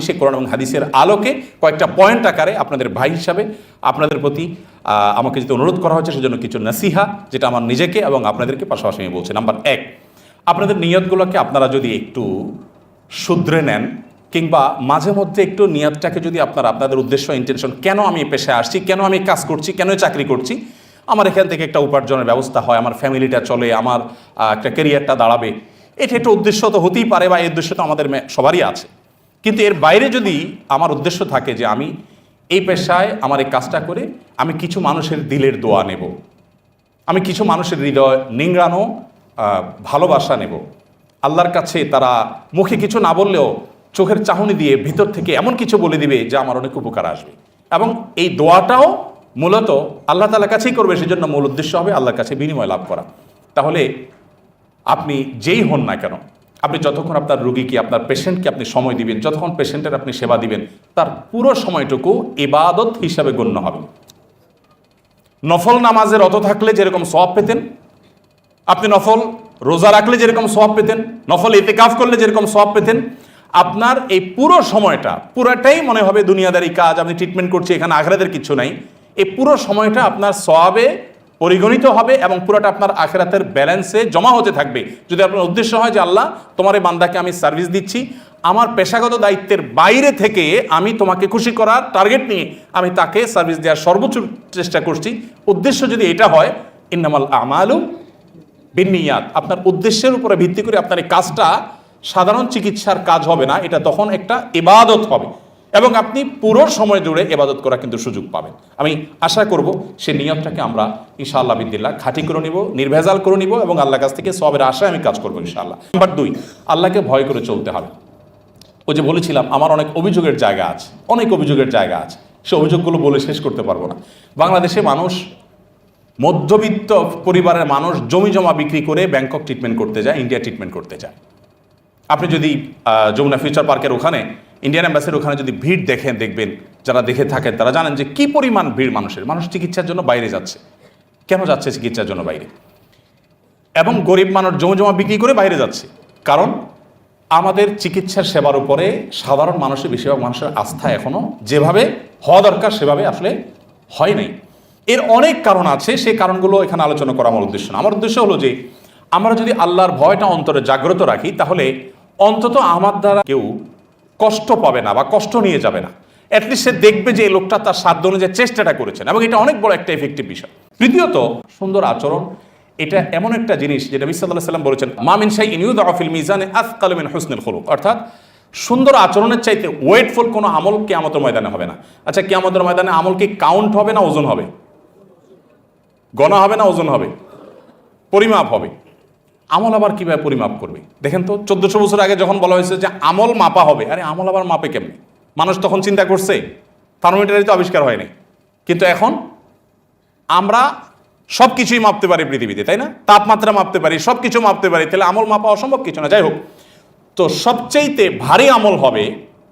আমি সেই কোরআন এবং হাদিসের আলোকে কয়েকটা পয়েন্ট আকারে আপনাদের ভাই হিসাবে আপনাদের প্রতি আমাকে যেটা অনুরোধ করা হচ্ছে, সেজন্য কিছু নাসিহা যেটা আমার নিজেকে এবং আপনাদেরকে পাশাপাশি আমি বলছি। নাম্বার এক, আপনাদের নিয়তগুলোকে আপনারা যদি একটু শুধরে নেন, কিংবা মাঝে মধ্যে একটু নিয়তটাকে যদি আপনারা আপনাদের উদ্দেশ্য ইন্টেনশন কেন আমি পেশায় আসছি, কেন আমি কাজ করছি, কেন চাকরি করছি, আমার এখান থেকে একটা উপার্জনের ব্যবস্থা হয়, আমার ফ্যামিলিটা চলে, আমার একটা ক্যারিয়ারটা দাঁড়াবে, এটা একটা উদ্দেশ্য তো হতেই পারে বা এই উদ্দেশ্য তো আমাদের সবারই আছে। কিন্তু এর বাইরে যদি আমার উদ্দেশ্য থাকে যে আমি এই পেশায় আমার এই কাজটা করে আমি কিছু মানুষের দিলের দোয়া নেব। আমি কিছু মানুষের হৃদয় নিংড়ানো ভালোবাসা নেব। আল্লাহর কাছে তারা মুখে কিছু না বললেও চোখের চাহনি দিয়ে ভিতর থেকে এমন কিছু বলে দিবে যা আমার অনেক উপকার আসবে। এবং এই দোয়াটাও মূলত আল্লাহ তালার কাছেই করবে, সেজন্য মূল উদ্দেশ্য হবে আল্লাহর কাছে বিনিময় লাভ করা। তাহলে আপনি যেই হন না কেন আপনি যতক্ষণ আপনার রুগীকে, আপনার পেশেন্টকে আপনি সময় দিবেন, যতক্ষণ পেশেন্টের আপনি সেবা দিবেন, তার পুরো সময়টুকু ইবাদত হিসাবে গণ্য হবে। নফল নামাজের অত থাকলে যেরকম সব পেতেন, আপনি নফল রোজা রাখলে যেরকম সব পেতেন, নফল এতেকাফ করলে যেরকম সব পেতেন, আপনার এই পুরো সময়টা, পুরোটাই মনে হবে দুনিয়াদারি কাজ, আপনি ট্রিটমেন্ট করছি, এখানে আখরাতের কিছু নাই, এই পুরো সময়টা আপনার সবে পরিগণিত হবে এবং পুরোটা আপনার আখেরাতের ব্যালেন্সে জমা হতে থাকবে। যদি আপনার উদ্দেশ্য হয় যে, আল্লাহ, তোমার এই বান্দাকে আমি সার্ভিস দিচ্ছি, আমার পেশাগত দায়িত্বের বাইরে থেকে আমি তোমাকে খুশি করার টার্গেট নিয়ে আমি তাকে সার্ভিস দেওয়ার সর্বোচ্চ চেষ্টা করছি। উদ্দেশ্য যদি এটা হয়, ইন্নামাল আমালু বিনিয়াত আপনার উদ্দেশ্যের উপরে ভিত্তি করে আপনার এই কাজটা সাধারণ চিকিৎসার কাজ হবে না, এটা তখন একটা ইবাদত হবে। এবং আপনি পুরো সময় জুড়ে এবাদত করা কিন্তু সুযোগ পাবেন। আমি আশা করব সে নিয়তটাকে আমরা ইনশাআল্লাহ বিদ্দিল্লাহ খাঁটি করে নিব, নির্ভেজাল করে নিব এবং আল্লাহ কাছ থেকে সবের আশায় আমি কাজ করব ইনশাআল্লাহ। নাম্বার দুই, আল্লাহকে ভয় করে চলতে হবে। ওই যে বলেছিলাম, আমার অনেক অভিযোগের জায়গা আছে, অনেক অভিযোগের জায়গা আছে। সে অভিযোগগুলো বলে শেষ করতে পারব না। বাংলাদেশে মানুষ মধ্যবিত্ত পরিবারের মানুষ জমি জমা বিক্রি করে ব্যাংকক ট্রিটমেন্ট করতে যায় ইন্ডিয়া ট্রিটমেন্ট করতে যায়। আপনি যদি যমুনা ফিউচার পার্কের ওখানে ইন্ডিয়ান অ্যাম্বাসির ওখানে যদি ভিড় দেখেন, দেখবেন, যারা দেখে থাকেন, তারা জানেন যে কি পরিমাণ ভিড় মানুষের। মানুষ চিকিৎসার জন্য বাইরে যাচ্ছে। কেন যাচ্ছে চিকিৎসার জন্য বাইরে? এবং গরিব মানুষ জমি বিক্রি করে বাইরে যাচ্ছে। কারণ আমাদের চিকিৎসার সেবার উপরে সাধারণ মানুষের, বেশিরভাগ মানুষের আস্থা এখনও যেভাবে হওয়া দরকার, সেভাবে আসলে হয় নাই। এর অনেক কারণ আছে সেই কারণগুলো এখানে আলোচনা করা আমার উদ্দেশ্য না। আমার উদ্দেশ্য হলো যে, আমরা যদি আল্লাহর ভয়টা অন্তরে জাগ্রত রাখি, তাহলে অন্তত আমার দ্বারা কেউ কষ্ট পাবে না বা কষ্ট নিয়ে যাবে না। অ্যাটলিস্ট সে দেখবে যে এই লোকটা তার সাধ্য অনুযায়ী চেষ্টাটা করেছেন এবং এটা অনেক বড় একটা এফেক্টিভ বিষয়। তৃতীয়ত, সুন্দর আচরণ, এটা এমন একটা জিনিস যেটা বিসাল্লাহ সাল্লাম বলেছেন মামিন শাই ইনিউদ আফিল মিজানে আফকাল মিন হুসনুল খুলুক। অর্থাৎ, সুন্দর আচরণের চাইতে ওয়েটফুল কোনো আমল কেয়ামতের ময়দানে হবে না। আচ্ছা কেয়ামতের ময়দানে আমল কি কাউন্ট হবে না ওজন হবে? গণা হবে না ওজন হবে? পরিমাপ হবে? আমল আবার কীভাবে পরিমাপ করবে? দেখেন তো, চোদ্দশো বছর আগে যখন বলা হয়েছে যে আমল মাপা হবে, আরে আমল আবার মাপে কেমনে? মানুষ তখন চিন্তা করছে, থার্মোমিটারই তো আবিষ্কার হয়নি কিন্তু এখন আমরা সব কিছুই মাপতে পারি পৃথিবীতে, তাই না? তাপমাত্রা মাপতে পারি সব কিছু মাপতে পারি, তাহলে আমল মাপা অসম্ভব কিছু না, যাই হোক। তো সবচাইতে ভারী আমল হবে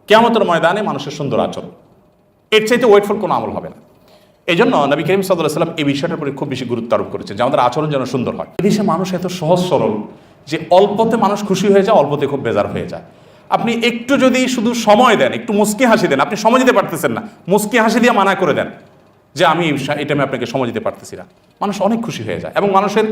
কেমতের ময়দানে মানুষের সুন্দর আচরণ। এর চাইতে ওয়েটফুল কোনো আমল হবে না। এই জন্য নবী করিম সাল্লাহ সাল্লাম এই বিষয়টার উপরে খুব বেশি গুরুত্ব আরোপ করেছেন যে আমাদের আচরণ যেন সুন্দর হয়। এদেশে মানুষ এত সহজ সরল যে অল্পতে মানুষ খুশি হয়ে যায়, অল্পতে খুব বেজার হয়ে যায়। আপনি একটু যদি শুধু সময় দেন, একটু মুস্কি হাসি দেন, আপনি সময় দিতে পারতেছেন না। মুস্কি হাসি দিয়ে মানা করে দেন যে আমি এটা আমি আপনাকে সময় দিতে পারতেছি না। মানুষ অনেক খুশি হয়ে যায় এবং মানুষের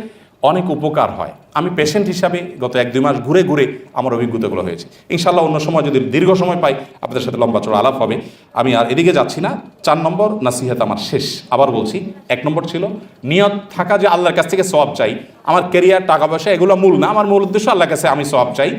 অনেক উপকার হয়। আমি পেশেন্ট হিসাবে গত এক দুই মাস ঘুরে ঘুরে আমার অভিজ্ঞতাগুলো হয়েছে। ইনশাল্লাহ অন্য সময় যদি দীর্ঘ সময় পাই, আপনাদের সাথে লম্বা চড়া আলাপ হবে। আমি আর এদিকে যাচ্ছি না। চার নম্বর নাসিহাত আমার শেষ। আবার বলছি, এক নম্বর ছিল, নিয়ত থাকা যে আল্লাহর কাছ থেকে সব চাই। আমার কেরিয়ার টাকা পয়সা, এগুলো মূল না। আমার মূল উদ্দেশ্য আল্লাহর কাছে আমি সব চাই।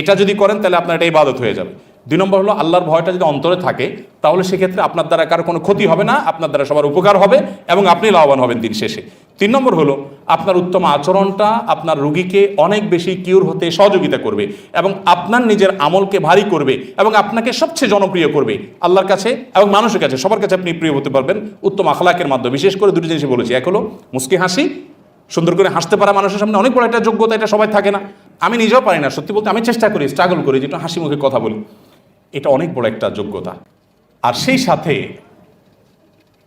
এটা যদি করেন, তাহলে আপনার এটা ইবাদত হয়ে যাবে। দুই নম্বর হলো আল্লাহর ভয়টা যদি অন্তরে থাকে, তাহলে সেক্ষেত্রে আপনার দ্বারা কারও কোনো ক্ষতি হবে না, আপনার দ্বারা সবার উপকার হবে এবং আপনি লাভবান হবেন দিন শেষে। তিন নম্বর হলো আপনার উত্তম আচরণটা আপনার রুগীকে অনেক বেশি কিউর হতে সহযোগিতা করবে এবং আপনার নিজের আমলকে ভারী করবে এবং আপনাকে সবচেয়ে জনপ্রিয় করবে আল্লাহর কাছে এবং মানুষের কাছে। সবার কাছে আপনি প্রিয় হতে পারবেন উত্তম আখলাকের মাধ্যমে। বিশেষ করে দুটি জিনিস বলেছি। এক হলো মুস্কি হাসি, সুন্দর করে হাসতে পারা মানুষের সামনে অনেক বড় একটা যোগ্যতা, এটা সবাই থাকে না। আমি নিজেও পারি না, সত্যি বলতে আমি চেষ্টা করি স্ট্রাগল করি যে একটু হাসি মুখে কথা বলি। এটা অনেক বড় একটা যোগ্যতা। আর সেই সাথে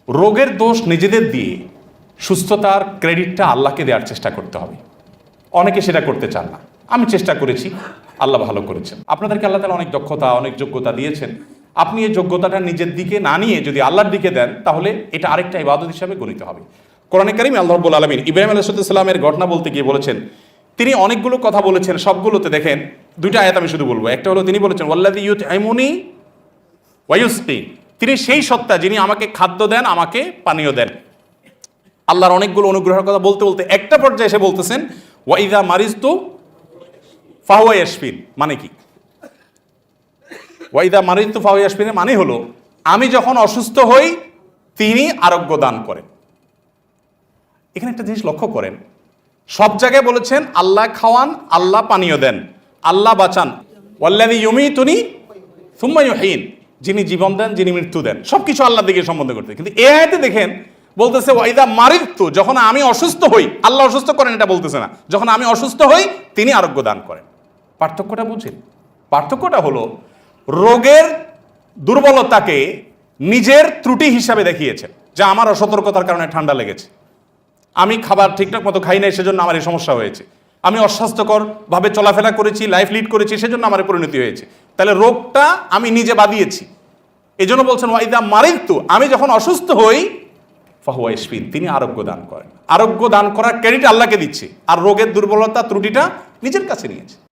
রোগের দোষ নিজেদের দিয়ে সুস্থতার ক্রেডিটটা আল্লাহকে দেওয়ার চেষ্টা করতে হবে। অনেকে সেটা করতে চান না। আমি চেষ্টা করেছি, আল্লাহ ভালো করেছেন। আপনাদেরকে আল্লাহ তালা অনেক দক্ষতা, অনেক যোগ্যতা দিয়েছেন। আপনি এই যোগ্যতাটা নিজের দিকে না নিয়ে যদি আল্লাহর দিকে দেন, তাহলে এটা আরেকটা ইবাদত হিসাবে গণিত হবে। কোরআনে কারিম আল্লাহ রব্বুল আলমিন ইব্রাহিম আলাইসাল্লামের ঘটনা বলতে গিয়ে বলেছেন তিনি অনেকগুলো কথা বলেছেন, সবগুলোতে দেখেন, দুইটা আয়াত আমি শুধু বলব। একটা হলো তিনি বলেছেন ওয়াল্লাদি ইউথ এমনি ওয়ায়ুস্তি তিনি সেই সত্তা যিনি আমাকে খাদ্য দেন, আমাকে পানীয় দেন। আল্লাহর অনেকগুলো অনুগ্রহের কথা বলতে বলতে একটা পর্যায়ে এসে বলতেছেন ওয়াইদা মারিজ তো ফাহুয়া মানে কি? ওয়াইদা মারিজ তো ফাহুয়া মানে হলো, আমি যখন অসুস্থ হই, তিনি আরোগ্য দান করেন। এখানে একটা জিনিস লক্ষ্য করেন সব জায়গায় বলেছেন, আল্লাহ খাওয়ান, আল্লাহ পানীয় দেন, আল্লাহ বাঁচান। ওয়াল্লাদি ইউমি তুনি সুম্মায়ুহীন যিনি জীবন দেন, যিনি মৃত্যু দেন। সব কিছু আল্লাহ দিকে সম্বন্ধ করতে। কিন্তু এ আয়তে দেখেন, বলতেছে ওয়াইদা মারিত্তু যখন আমি অসুস্থ হই, আল্লাহ অসুস্থ করেন, এটা বলতেছে না। যখন আমি অসুস্থ হই, তিনি আরোগ্য দান করেন। পার্থক্যটা বুঝেন পার্থক্যটা হলো, রোগের দুর্বলতাকে নিজের ত্রুটি হিসাবে দেখিয়েছেন, যে আমার অসতর্কতার কারণে ঠান্ডা লেগেছে। আমি খাবার ঠিকঠাক মতো খাই নাই, সেজন্য আমার এই সমস্যা হয়েছে। আমি অস্বাস্থ্যকর ভাবে চলাফেরা করেছি লাইফ লিড করেছি, সেজন্য আমার পরিণতি হয়েছে। তাহলে রোগটা আমি নিজে বাদিয়েছি এই জন্য বলছেন ওয়াইদা মারিন্তু আমি যখন অসুস্থ হই, ফাহুয়া ইসফিন তিনি আরোগ্য দান করেন। আরোগ্য দান করার ক্রেডিট আল্লাহকে দিচ্ছে। আর রোগের দুর্বলতা ত্রুটিটা নিজের কাছে নিয়েছে।